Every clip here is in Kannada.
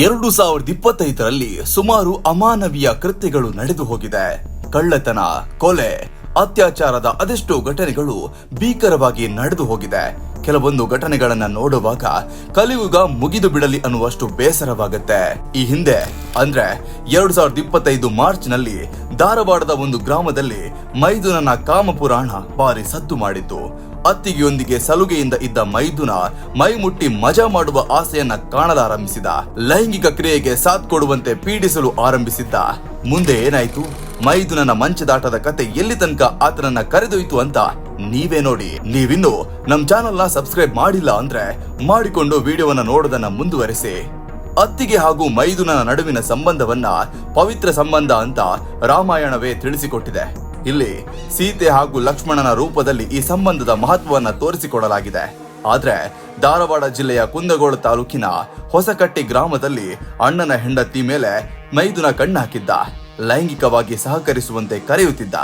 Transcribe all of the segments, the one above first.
ಎರಡು ಸಾವಿರದ ಇಪ್ಪತ್ತೈದರಲ್ಲಿ ಸುಮಾರು ಅಮಾನವೀಯ ಕೃತ್ಯಗಳು ನಡೆದು ಹೋಗಿದೆ. ಕಳ್ಳತನ, ಕೊಲೆ, ಅತ್ಯಾಚಾರದ ಅದೆಷ್ಟೋ ಘಟನೆಗಳು ಭೀಕರವಾಗಿ ನಡೆದು ಹೋಗಿದೆ. ಕೆಲವೊಂದು ಘಟನೆಗಳನ್ನ ನೋಡುವಾಗ ಕಲಿಯುಗ ಮುಗಿದು ಬಿಡಲಿ ಅನ್ನುವಷ್ಟು ಬೇಸರವಾಗುತ್ತೆ. ಈ ಹಿಂದೆ, ಅಂದ್ರೆ ಎರಡ್ ಸಾವಿರದ ಇಪ್ಪತ್ತೈದು ಮಾರ್ಚ್ನಲ್ಲಿ ಧಾರವಾಡದ ಒಂದು ಗ್ರಾಮದಲ್ಲಿ ಮೈದುನನ ಕಾಮಪುರಾಣ ಭಾರಿ ಸದ್ದು ಮಾಡಿತ್ತು. ಅತ್ತಿಗೆಯೊಂದಿಗೆ ಸಲುಗೆಯಿಂದ ಇದ್ದ ಮೈದುನ ಮೈ ಮುಟ್ಟಿ ಮಜಾ ಮಾಡುವ ಆಸೆಯನ್ನ ಕಾಣಲಾರಂಭಿಸಿದ. ಲೈಂಗಿಕ ಕ್ರಿಯೆಗೆ ಸಾಥ್ ಕೊಡುವಂತೆ ಪೀಡಿಸಲು ಆರಂಭಿಸಿದ್ದ. ಮುಂದೆ ಏನಾಯ್ತು? ಮೈದುನನ ಮಂಚದಾಟದ ಕತೆ ಎಲ್ಲಿ ತನಕ ಆತನನ್ನ ಕರೆದೊಯ್ತು ಅಂತ ನೀವೇ ನೋಡಿ. ನೀವಿನ್ನು ನಮ್ ಚಾನೆಲ್ನ ಸಬ್ಸ್ಕ್ರೈಬ್ ಮಾಡಿಲ್ಲ ಅಂದ್ರೆ ಮಾಡಿಕೊಂಡು ವಿಡಿಯೋವನ್ನ ನೋಡೋದನ್ನ ಮುಂದುವರೆಸಿ. ಅತ್ತಿಗೆ ಹಾಗೂ ಮೈದುನನ ನಡುವಿನ ಸಂಬಂಧವನ್ನ ಪವಿತ್ರ ಸಂಬಂಧ ಅಂತ ರಾಮಾಯಣವೇ ತಿಳಿಸಿಕೊಟ್ಟಿದೆ. ಇಲ್ಲಿ ಸೀತೆ ಹಾಗೂ ಲಕ್ಷ್ಮಣನ ರೂಪದಲ್ಲಿ ಈ ಸಂಬಂಧದ ಮಹತ್ವವನ್ನ ತೋರಿಸಿಕೊಡಲಾಗಿದೆ. ಆದ್ರೆ ಧಾರವಾಡ ಜಿಲ್ಲೆಯ ಕುಂದಗೋಳ ತಾಲೂಕಿನ ಹೊಸಕಟ್ಟಿ ಗ್ರಾಮದಲ್ಲಿ ಅಣ್ಣನ ಹೆಂಡತಿ ಮೇಲೆ ಮೈದುನ ಕಣ್ಣಾಕಿದ್ದ ಲೈಂಗಿಕವಾಗಿ ಸಹಕರಿಸುವಂತೆ ಕರೆಯುತ್ತಿದ್ದ.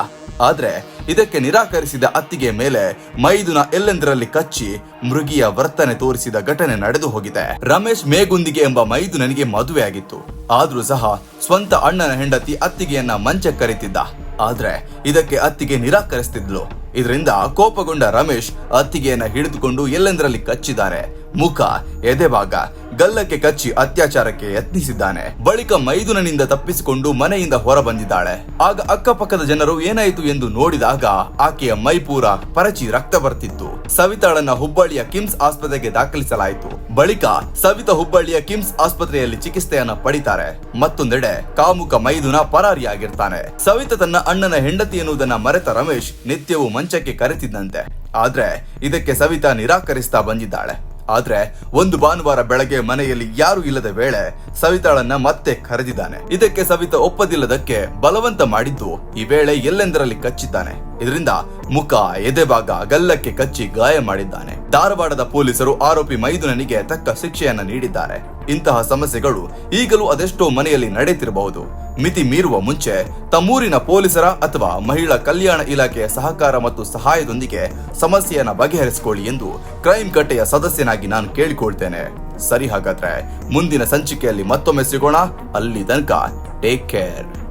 ಆದ್ರೆ ಇದಕ್ಕೆ ನಿರಾಕರಿಸಿದ ಅತ್ತಿಗೆ ಮೇಲೆ ಮೈದುನ ಎಲ್ಲೆಂದರಲ್ಲಿ ಕಚ್ಚಿ ಮೃಗಿಯ ವರ್ತನೆ ತೋರಿಸಿದ ಘಟನೆ ನಡೆದು ಹೋಗಿದೆ. ರಮೇಶ್ ಮೇಗುಂದಿಗೆ ಎಂಬ ಮೈದುನನಿಗೆ ಮದುವೆಯಾಗಿತ್ತು. ಆದ್ರೂ ಸಹ ಸ್ವಂತ ಅಣ್ಣನ ಹೆಂಡತಿ ಅತ್ತಿಗೆಯನ್ನ ಮಂಚಕ್ಕೆ ಕರೀತಿದ್ದ ಆದ್ರೆ ಇದಕ್ಕೆ ಅತ್ತಿಗೆ ನಿರಾಕರಿಸ್ತಿದ್ಲು. ಇದರಿಂದ ಕೋಪಗೊಂಡ ರಮೇಶ್ ಅತ್ತಿಗೆಯನ್ನ ಹಿಡಿದುಕೊಂಡು ಎಲ್ಲೆಂದರಲ್ಲಿ ಕಚ್ಚಿದ್ದಾನೆ ಮುಖ, ಎದೆಭಾಗ, ಗಲ್ಲಕ್ಕೆ ಕಚ್ಚಿ ಅತ್ಯಾಚಾರಕ್ಕೆ ಯತ್ನಿಸಿದ್ದಾನೆ. ಬಳಿಕ ಮೈದುನನಿಂದ ತಪ್ಪಿಸಿಕೊಂಡು ಮನೆಯಿಂದ ಹೊರ ಬಂದಿದ್ದಾಳೆ ಆಗ ಅಕ್ಕಪಕ್ಕದ ಜನರು ಏನಾಯಿತು ಎಂದು ನೋಡಿದಾಗ ಆಕೆಯ ಮೈಪೂರ ಪರಚಿ ರಕ್ತ ಬರ್ತಿತ್ತು. ಸವಿತಾಳನ್ನ ಹುಬ್ಬಳ್ಳಿಯ ಕಿಮ್ಸ್ ಆಸ್ಪತ್ರೆಗೆ ದಾಖಲಿಸಲಾಯಿತು. ಬಳಿಕ ಸವಿತಾ ಹುಬ್ಬಳ್ಳಿಯ ಕಿಮ್ಸ್ ಆಸ್ಪತ್ರೆಯಲ್ಲಿ ಚಿಕಿತ್ಸೆಯನ್ನ ಪಡಿತಾರೆ. ಮತ್ತೊಂದೆಡೆ ಕಾಮುಕ ಮೈದುನ ಪರಾರಿಯಾಗಿರ್ತಾನೆ. ಸವಿತಾ ತನ್ನ ಅಣ್ಣನ ಹೆಂಡತಿ ಎನ್ನುವುದನ್ನ ಮರೆತ ರಮೇಶ್ ನಿತ್ಯವೂ ಮಂಚಕ್ಕೆ ಕರೆತಿದ್ದಂತೆ. ಆದ್ರೆ ಇದಕ್ಕೆ ಸವಿತಾ ನಿರಾಕರಿಸ್ತಾ ಬಂದಿದ್ದಾಳೆ. ಆದ್ರೆ ಒಂದು ಭಾನುವಾರ ಬೆಳಗ್ಗೆ ಮನೆಯಲ್ಲಿ ಯಾರು ಇಲ್ಲದ ವೇಳೆ ಸವಿತಾಳನ್ನ ಮತ್ತೆ ಕರೆದಿದ್ದಾನೆ. ಇದಕ್ಕೆ ಸವಿತಾ ಒಪ್ಪದಿಲ್ಲದಕ್ಕೆ ಬಲವಂತ ಮಾಡಿದ್ದು ಈ ವೇಳೆ ಎಲ್ಲೆಂದರಲ್ಲಿ ಕಚ್ಚಿದ್ದಾನೆ. ಇದರಿಂದ ಮುಖ ಎದೆಭಾಗ ಗಲ್ಲಕ್ಕೆ ಕಚ್ಚಿ ಗಾಯ ಮಾಡಿದ್ದಾನೆ. ಧಾರವಾಡದ ಪೊಲೀಸರು ಆರೋಪಿ ಮೈದುನನಿಗೆ ತಕ್ಕ ಶಿಕ್ಷೆಯನ್ನ ನೀಡಿದ್ದಾರೆ. ಇಂತಹ ಸಮಸ್ಯೆಗಳು ಈಗಲೂ ಅದೆಷ್ಟೋ ಮನೆಯಲ್ಲಿ ನಡೆಯುತ್ತಿರಬಹುದು. ಮಿತಿ ಮೀರುವ ಮುಂಚೆ ತಮ್ಮೂರಿನ ಪೊಲೀಸರ ಅಥವಾ ಮಹಿಳಾ ಕಲ್ಯಾಣ ಇಲಾಖೆಯ ಸಹಕಾರ ಮತ್ತು ಸಹಾಯದೊಂದಿಗೆ ಸಮಸ್ಯೆಯನ್ನ ಬಗೆಹರಿಸಿಕೊಳ್ಳಿ ಎಂದು ಕ್ರೈಮ್ ಕಟ್ಟೆಯ ಸದಸ್ಯನಾಗಿ ನಾನು ಕೇಳಿಕೊಳ್ತೇನೆ. ಸರಿ ಹಾಗಾದ್ರೆ, ಮುಂದಿನ ಸಂಚಿಕೆಯಲ್ಲಿ ಮತ್ತೊಮ್ಮೆ ಸಿಗೋಣ. ಅಲ್ಲಿ ತನಕ ಟೇಕ್ ಕೇರ್